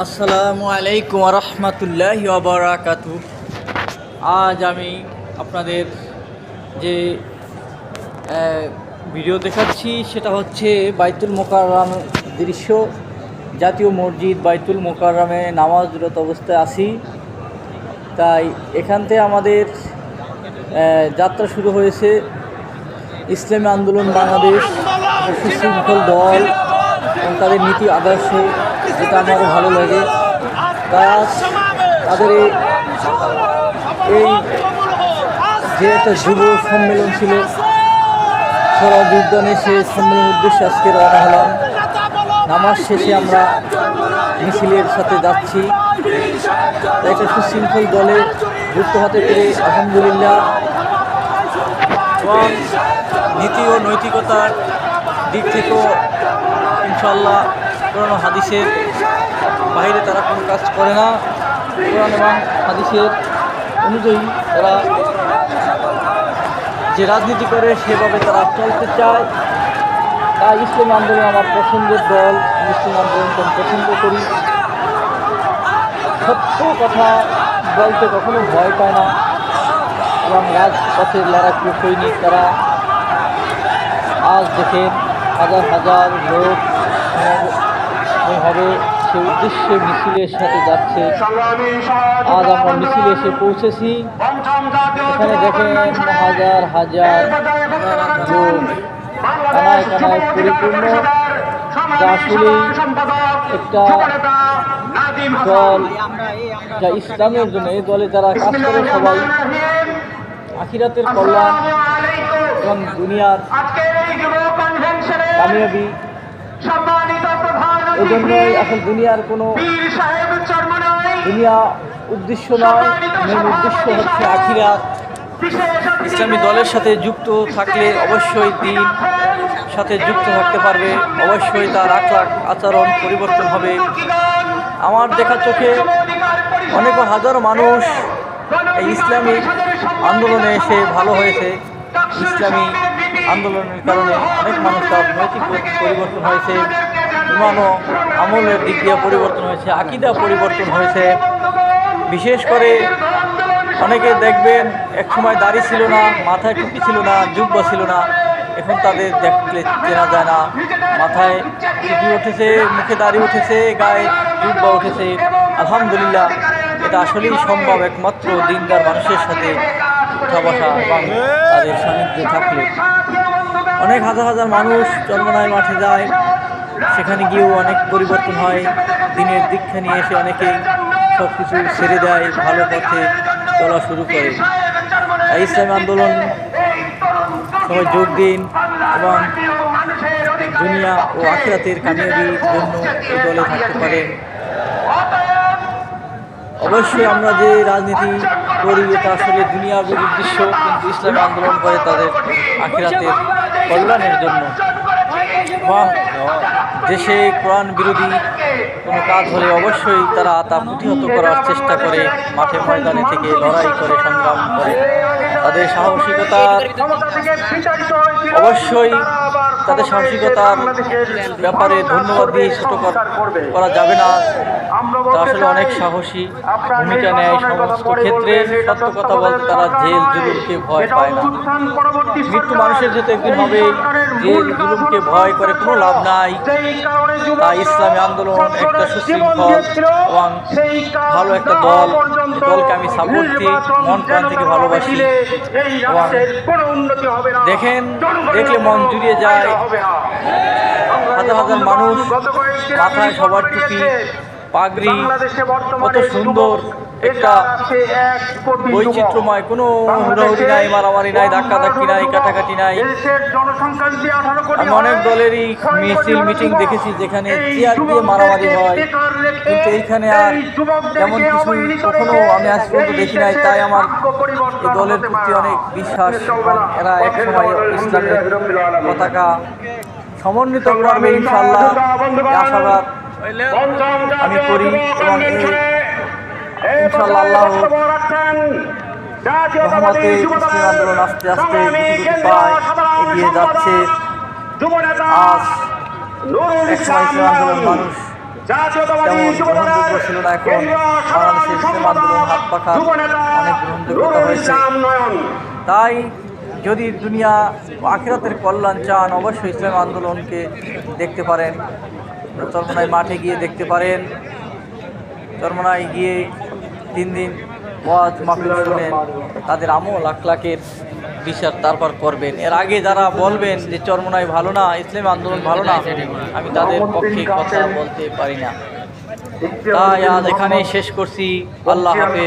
আসসালামু আলাইকুম রহমতুল্লাহ বারাকাতু আজ আমি আপনাদের যে ভিডিও দেখাচ্ছি, সেটা হচ্ছে বাইতুল মোকাররম দৃশ্য। জাতীয় মসজিদ বাইতুল মোকাররমে নামাজরত অবস্থায় আছি। তাই এখানতে আমাদের যাত্রা শুরু হয়েছে। ইসলামী আন্দোলন বাংলাদেশ সুশৃঙ্খল দল এবং তাদের নীতি আদর্শ যেটা আমারও ভালো লাগে। তাদের এই- যে একটা যুব সম্মেলন ছিল সরব উদ্যানে সে সম্মেলনের উদ্দেশ্যে আজকে রওনা হলাম। নামাজ শেষে আমরা মিছিলের সাথে যাচ্ছি। একটা সুশৃঙ্খল দলে যুক্ত হতে পেরে আলহামদুলিল্লাহ। এবং নীতি ও নৈতিকতার দিক থেকেও ইনশাল্লাহ কোরআন হাদিসের বাইরে তারা কোনো কাজ করে না। কোরআন এবং হাদিসের অনুযায়ী তারা যে রাজনীতি করে সেভাবে তারা চলতে চায়। তাই ইসলাম আন্দোলন আমার পছন্দের দল ইসলাম আন্দোলনকে আমি পছন্দ করি। সত্য কথা বলতে কখনো ভয় পায় না। এবং রাজপথের লড়াকু সৈনিক তারা আজ দেখেন হাজার হাজার লোক সমাগম হবে সে উদ্দেশ্যে মিছিলের সাথে যাচ্ছে। আজ আমরা মিছিলে এসে পৌঁছেছি। এখানে দেখেন হাজার হাজার লোক কানায় কানায় পরিপূর্ণ। যা আসলেই একটা দল যা ইসলামের জন্য এই দলে যারা কাজ করে সবাই আখিরাতের কল্যাণ এবং দুনিয়ার কামিয়াবি এই জন্যই এখন দুনিয়ার কোনো দুনিয়া উদ্দেশ্য নয় মেন উদ্দেশ্য হচ্ছে আখিরাত। ইসলামী দলের সাথে যুক্ত থাকলে অবশ্যই দিন সাথে যুক্ত থাকতে পারবে। অবশ্যই তার আখলাখ আচরণ পরিবর্তন হবে। আমার দেখা চোখে অনেক হাজার মানুষ এই ইসলামিক আন্দোলনে এসে ভালো হয়েছে। ইসলামী আন্দোলনের কারণে অনেক মানুষ তার নৈতিক পরিবর্তন হয়েছে, ইমান আমলের দিক দিয়ে পরিবর্তন হয়েছে, আকিদা পরিবর্তন হয়েছে। বিশেষ করে অনেকে দেখবেন, এক সময় দাড়ি ছিল না, মাথায় টুপি ছিল না, জুব্বা ছিল না, এখন তাদের দেখলে চেনা যায় না। মাথায় টুপি উঠেছে, মুখে দাড়ি উঠেছে, গায়ে জুব্বা উঠেছে। আলহামদুলিল্লাহ, এটা আসলেই সম্ভব একমাত্র দিনদার মানুষের সাথে উঠা বসা এবং তাদের সান্নিধ্যে থাকলে অনেক হাজার হাজার মানুষ চন্দ্রনায় মাঠে যায়। সেখানে গিয়েও অনেক পরিবর্তন হয়। দিনের দীক্ষা নিয়ে এসে অনেকেই সব কিছু ছেড়ে দেয়, ভালো পথে চলা শুরু করে। ইসলামী আন্দোলন সবাই যোগ দিন এবং দুনিয়া ও আখিরাতের কামিয়াবির জন্য এই দলে থাকতে পারেন অবশ্যই আমরা যে রাজনীতি এটা আসলে দুনিয়াবির উদ্দেশ্য কিন্তু ইসলামী আন্দোলন করে তাদের আখিরাতের কল্যাণের জন্য। এবং দেশে কোরআন বিরোধী কোনো কাজ হলে অবশ্যই তারা তা প্রতিহত করার চেষ্টা করে, মাঠে ময়দানে থেকে লড়াই করে, সংগ্রাম করে। তাদের সাহসিকতার অবশ্যই তাদের সাহসিকতার ব্যাপারে ধন্যবাদ দিয়ে ছোট করা যাবে না। আসলে অনেক সাহসী ভূমিকা নেয় সমস্ত ক্ষেত্রে। সত্য কথা বলতে তারা জেল, জুলুমকে ভয় পায় না। মৃত্যু মানুষের যেহেতু একদিন হবে, জেল, জুলুমকে ভয় করে কোনো লাভ নাই। তাই ইসলামী আন্দোলন একটা সুশৃঙ্খল এবং ভালো একটা দল। দলকে আমি সাপোর্ট দিই, মন প্রাণ থেকে ভালোবাসি। দেখেন, দেখলে মন জুড়িয়ে যায়। হাজার হাজার মানুষ মাথায় সবার টুপি পাগড়ি কত সুন্দর। একটা বৈচিত্র্যময় কোনো হুড়াহুড়ি নাই মারামারি নাই ধাক্কা ধাক্কি নাই কাটাকাটি নাই। আমি অনেক দলেরই মিছিল মিটিং দেখেছি যেখানে চেয়ার দিয়ে মারামারি হয়। কিন্তু এইখানে আর তেমন কিছু কখনো আমি আজ পর্যন্ত দেখি নাই। তাই আমার এই দলের প্রতি অনেক বিশ্বাস এরা এক সময় ইসলামের পতাকা সমন্বিত করবে ইনশাল্লাহ আশাবাদ। আমি করি এবং রহমতে ইসলামী আন্দোলন আস্তে আস্তে এগিয়ে যাচ্ছে। আজ আন্দোলন মানুষ গ্রহণযোগ্য ছিল না এখন কেন্দ্রীয় বাংলাদেশের ইসলাম আন্দোলন হাত পাখা অনেক গ্রহণযোগ্যতা হয়েছে। তাই যদি দুনিয়া আখিরাতের কল্যাণ চান অবশ্যই ইসলাম আন্দোলনকে দেখতে পারেন। চরমনায় মাঠে গিয়ে দেখতে পারেন। চরমনায় গিয়ে তিন দিন ওয়াজ মাহফিল শুনেন, তাদের আমল, আখলাকের বিচার তারপর করবেন। এর আগে যারা বলবেন যে চরমনায় ভালো না, ইসলাম আন্দোলন ভালো না, আমি তাদের পক্ষে কথা বলতে পারি না। তাই আজ এখানেই শেষ করছি। আল্লাহ হাফেজ।